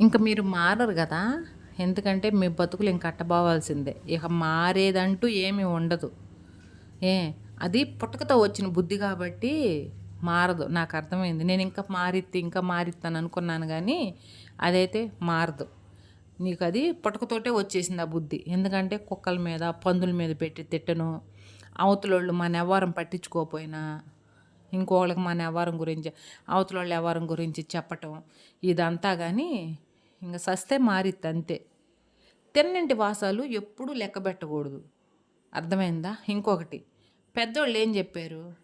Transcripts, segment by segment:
ఇంకా మీరు మారరు కదా. ఎందుకంటే మీ బతుకులు ఇంక కట్టబోవాల్సిందే ఇక మారేదంటూ ఏమీ ఉండదు. ఏ అది పుట్టకతో వచ్చిన బుద్ధి కాబట్టి మారదు. నాకు అర్థమైంది. నేను ఇంకా మారిత్తి ఇంకా మారిస్తాను అనుకున్నాను కానీ అదైతే మారదు. నీకు అది పుట్టకతోటే వచ్చేసింది ఆ బుద్ధి. ఎందుకంటే కుక్కల మీద పందుల మీద పెట్టి తిట్టను. అవతలోళ్ళు మన వ్యవహారం పట్టించుకోకపోయినా ఇంకోళ్ళకి మన వ్యవహారం గురించి అవతల వాళ్ళ వ్యవహారం గురించి చెప్పటం ఇదంతా కానీ ఇంకా సస్తే మారిద్ది అంతే తిన్నింటి వాసాలు ఎప్పుడూ లెక్క పెట్టకూడదు. అర్థమైందా? ఇంకొకటి పెద్దోళ్ళు ఏం చెప్పారు?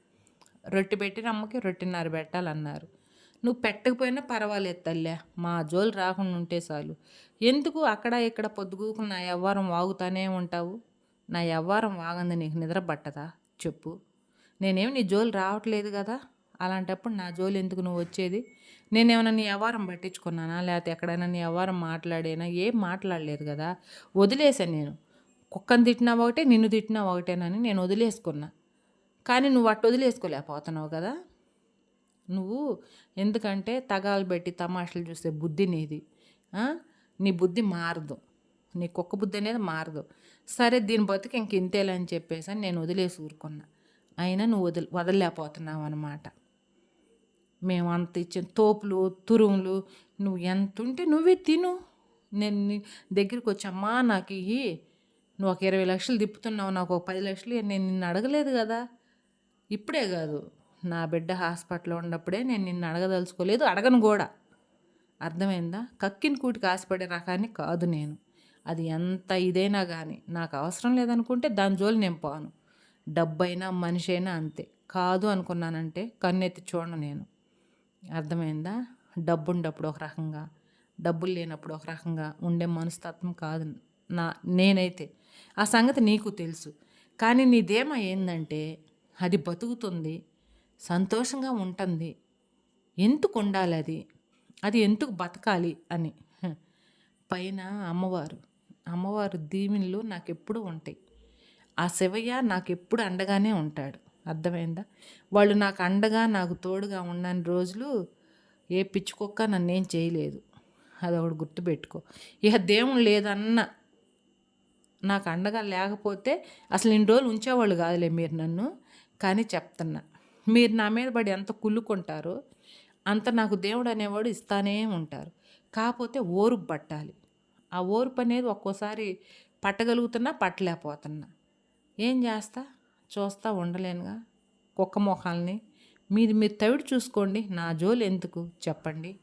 రొట్టె పెట్టిన అమ్మకి రొట్టెన్నర పెట్టాలన్నారు. నువ్వు పెట్టకపోయినా పర్వాలేదు తల్లే మా జోలు రాకుండా ఉంటే చాలు. ఎందుకు అక్కడ ఇక్కడ పొద్దుగూకుని నా వ్యవహారం వాగుతానే ఉంటావు? నా వ్యవహారం వాగంది నీకు నిద్ర పట్టదా? చెప్పు. నేనేం నీ జోలు రావట్లేదు కదా? అలాంటప్పుడు నా జోలు ఎందుకు నువ్వు వచ్చేది? నేనేమైనా నీ వ్యవహారం పట్టించుకున్నానా? లేకపోతే ఎక్కడైనా నీ వ్యవహారం మాట్లాడేనా? ఏం మాట్లాడలేదు కదా? వదిలేసాను నేను. కుక్కను తిట్టినా ఒకటే నిన్ను తిట్టినా ఒకటేనని నేను వదిలేసుకున్నా. కానీ నువ్వు అట్టు వదిలేసుకోలేకపోతున్నావు కదా? నువ్వు ఎందుకంటే తగాలు పెట్టి తమాషలు చూసే బుద్ధి నీది. నీ బుద్ధి మారదు. నీ కుక్క బుద్ధి అనేది మారదు. సరే దీని బతుకు ఇంక ఇంతేలే అని చెప్పేసి అని నేను వదిలేసి ఊరుకున్నా. అయినా నువ్వు వదిలి వదలలేకపోతున్నావు అనమాట మేము అంత ఇచ్చిన తోపులు తురుములు నువ్వు ఎంత ఉంటే నువ్వే తిను. నేను నీ దగ్గరికి వచ్చమ్మా నాకు ఇయ్యి నువ్వు ఒక ఇరవై లక్షలు తిప్పుతున్నావు నాకు ఒక పది లక్షలు నేను నిన్ను అడగలేదు కదా. ఇప్పుడే కాదు. నా బిడ్డ హాస్పిటల్లో ఉన్నప్పుడే నేను నిన్ను అడగదలుచుకోలేదు అడగను కూడా. అర్థమైందా? కక్కిన కూటికి ఆశపడే రకాన్ని కాదు నేను. అది ఎంత ఇదైనా కానీ నాకు అవసరం లేదనుకుంటే దాని జోలి నేను పోను. డబ్బైనా మనిషి అయినా అంతే. కాదు అనుకున్నానంటే కన్నెత్తి చూడను నేను. అర్థమైందా? డబ్బు ఉండప్పుడు ఒక రకంగా డబ్బులు లేనప్పుడు ఒక రకంగా ఉండే మనస్తత్వం కాదు నా నేనైతే. ఆ సంగతి నీకు తెలుసు. కానీ నీ ధీమా ఏంటంటే అది బతుకుతుంది సంతోషంగా ఉంటుంది. ఎందుకు ఉండాలి అది? అది ఎందుకు బతకాలి అని. పైన అమ్మవారు అమ్మవారు దీవెనలు నాకు ఎప్పుడూ ఉంటాయి. ఆ శివయ్య నాకు ఎప్పుడు అండగానే ఉంటాడు. అర్థమైందా? వాళ్ళు నాకు అండగా నాకు తోడుగా ఉండని రోజులు ఏ పిచ్చుకొక్క నన్నేం చేయలేదు. అది ఒకటి గుర్తుపెట్టుకో. ఇక దేవుడు లేదన్న నాకు అండగా లేకపోతే అసలు ఇన్ని రోజులు ఉంచేవాళ్ళు కాదులే మీరు నన్ను. కానీ చెప్తున్నా మీరు నా మీద పడి ఎంత కుళ్ళుకుంటారో అంత నాకు దేవుడు అనేవాడు ఇస్తానే ఉంటారు. కాకపోతే ఓర్పు పట్టాలి. ఆ ఓర్పు అనేది ఒక్కోసారి పట్టగలుగుతున్నా పట్టలేకపోతున్నా. ఏం చేస్తా? చూస్తా ఉండలేనుగా కుక్క మొఖాలని మీరు మీరు తవిడి చూసుకోండి. నా జోలు ఎందుకు చెప్పండి.